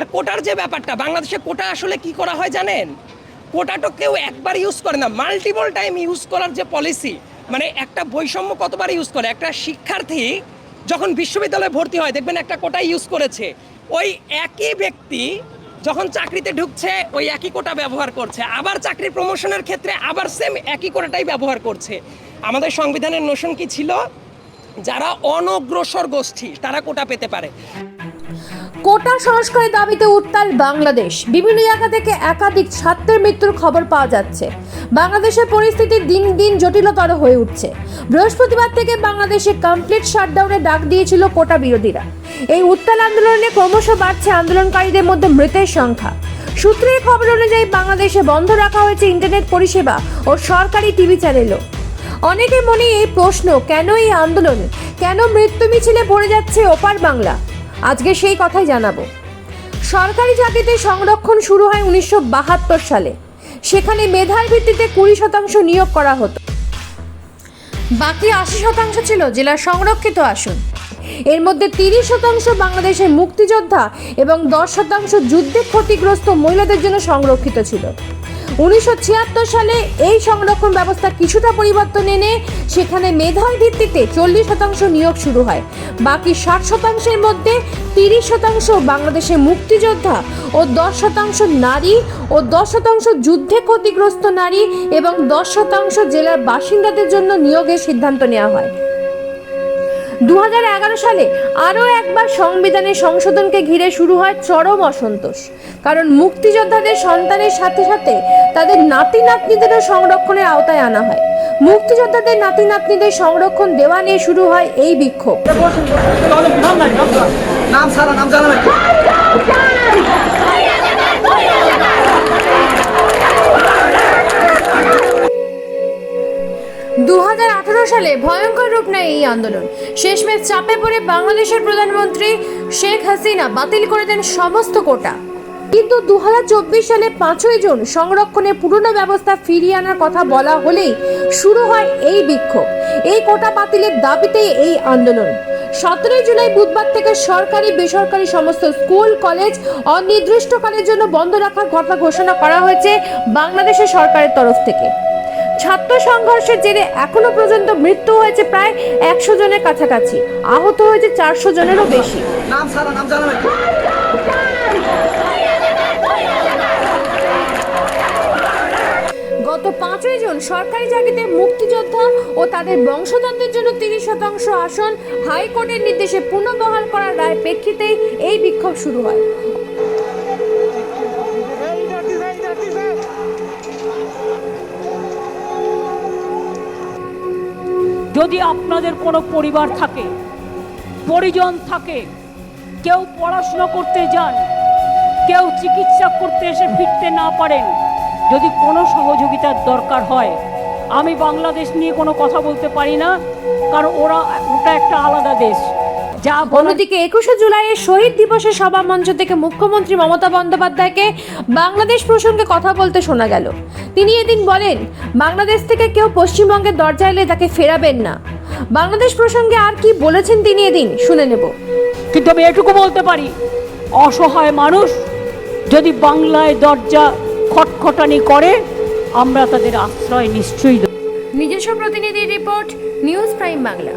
আর কোটার যে ব্যাপারটা, বাংলাদেশে কোটা আসলে কি করা হয় জানেন? কোটা তো কেউ একবার ইউজ করে না মাল্টিপল টাইম ইউজ করার যে পলিসি মানে একটা বৈষম্য কতবার ইউজ করে? একটা শিক্ষার্থী যখন বিশ্ববিদ্যালয়ে ভর্তি হয়, দেখবেন একটা কোটা ইউজ করেছে, ওই একই ব্যক্তি যখন চাকরিতে ঢুকছে, ওই একই কোটা ব্যবহার করছে, আবার চাকরির প্রমোশনের ক্ষেত্রে আবার সেম একই কোটাটাই ব্যবহার করছে। আমাদের সংবিধানের নোশন কি ছিল? যারা অনগ্রসর গোষ্ঠী, তারা কোটা পেতে পারে। কোটা সংস্কারের দাবিতে উত্তাল বাংলাদেশ। বিভিন্ন জায়গা থেকে একাধিক ছাত্রের মৃত্যুর খবর পাওয়া যাচ্ছে। বাংলাদেশের পরিস্থিতি দিন দিন জটিলতর হয়ে উঠছে। বৃহস্পতিবার থেকে বাংলাদেশে কমপ্লিট শাটডাউনের ডাক দিয়েছিল কোটা বিরোধীরা। এই উত্তাল আন্দোলনে ক্রমশ বাড়ছে আন্দোলনকারীদের মধ্যে মৃতের সংখ্যা। সূত্রের খবর অনুযায়ী বাংলাদেশে বন্ধ রাখা হয়েছে ইন্টারনেট পরিষেবা ও সরকারি টিভি চ্যানেলও অনেকের মনে এই প্রশ্ন, কেন এই আন্দোলন? কেন মৃত্যু মিছিলে পড়ে যাচ্ছে ওপার বাংলা? আজকে সেই কথাই জানাব। সরকারি চাকরিতে সংরক্ষণ শুরু হয় উনিশশো বাহাত্তর সালে। সেখানে মেধার ভিত্তিতে কুড়ি শতাংশ নিয়োগ করা হতো। বাকি আশি শতাংশ ছিল জেলার সংরক্ষিত আসন। এর মধ্যে তিরিশ শতাংশ বাংলাদেশের মুক্তিযোদ্ধা এবং দশ শতাংশ যুদ্ধে ক্ষতিগ্রস্ত মহিলাদের জন্য সংরক্ষিত ছিল। উনিশশো ছিয়াত্তর সালে এই সংরক্ষণ ব্যবস্থা কিছুটা পরিবর্তন এনে সেখানে মেধার ভিত্তিতে চল্লিশ শতাংশ নিয়োগ শুরু হয়। বাকি ষাট শতাংশের মধ্যে তিরিশ শতাংশ বাংলাদেশের মুক্তিযোদ্ধা ও দশ শতাংশ নারী ও দশ শতাংশ যুদ্ধে ক্ষতিগ্রস্ত নারী এবং দশ শতাংশ জেলার বাসিন্দাদের জন্য নিয়োগের সিদ্ধান্ত নেওয়া হয়। দু হাজার এগারো সালে আরও একবার সংবিধানের সংশোধনকে ঘিরে শুরু হয় চরম অসন্তোষ। কারণ মুক্তিযোদ্ধাদের সন্তানের সাথে সাথে তাদের নাতি নাতনিদেরও সংরক্ষণের আওতায় আনা হয়। মুক্তিযোদ্ধাদের নাতি নাতনিদের সংরক্ষণ দেওয়া নিয়ে শুরু হয় এই বিক্ষোভ। সালে ভয়ঙ্কর রূপ নেয় এই আন্দোলন। শেষমেশ চাপে পড়ে বাংলাদেশের প্রধানমন্ত্রী শেখ হাসিনা বাতিল করে দেন সমস্ত কোটা। কিন্তু দু হাজার চব্বিশ সালে পাঁচই জুন সংরক্ষণের পুরনো ব্যবস্থা ফিরিয়ে আনার কথা বলা হলেই শুরু হয় এই বিক্ষোভ। এই কোটা বাতিলের দাবিতেই এই আন্দোলন। সতেরোই জুলাই বুধবার থেকে সরকারি, বেসরকারি সমস্ত স্কুল, কলেজ অনির্দিষ্টকালের জন্য বন্ধ রাখার কথা ঘোষণা করা হয়েছে বাংলাদেশের সরকারের তরফ থেকে। ছাত্র সংঘর্ষের জেরে এখনও পর্যন্ত মৃত্যু হয়েছে প্রায় একশো জনের কাছাকাছি। আহত হয়েছে চারশো জনেরও বেশি। নাম সারা নাম জানা গত পাঁচই জুন সরকারি চাকরিতে মুক্তিযোদ্ধা ও তাদের বংশধরদের জন্য তিরিশ শতাংশ আসন হাইকোর্টের নির্দেশে পুনর্বহাল করার রায় প্রেক্ষিতেই এই বিক্ষোভ শুরু হয়। যদি আপনাদের কোনো পরিবার থাকে, পরিজন থাকে, কেউ পড়াশুনো করতে যান, কেউ চিকিৎসা করতে এসে ফিরতে না পারেন, যদি কোনো সহযোগিতার দরকার হয়, আমি বাংলাদেশ নিয়ে কোনো কথা বলতে পারি না, কারণ ওরা, ওটা একটা আলাদা দেশ। যা অন্যদিকে একুশে জুলাইয়ের শহীদ দিবসে সভা মঞ্চ থেকে মুখ্যমন্ত্রী মমতা বন্দ্যোপাধ্যায়কে বাংলাদেশ প্রসঙ্গে কথা বলতে শোনা গেল। তিনি এদিন বলেন বাংলাদেশ থেকে কেউ পশ্চিমবঙ্গের দরজা এলে তাকে ফেরাবেন না। বাংলাদেশ প্রসঙ্গে আর কি বলেছেন তিনি এদিন শুনে নেব। কিন্তু আমি এটুকু বলতে পারি অসহায় মানুষ যদি বাংলায় দরজা খটখটানি করে আমরা তাদের আশ্রয় নিশ্চয়ই নিজস্ব প্রতিনিধি রিপোর্ট নিউজ প্রাইম বাংলা।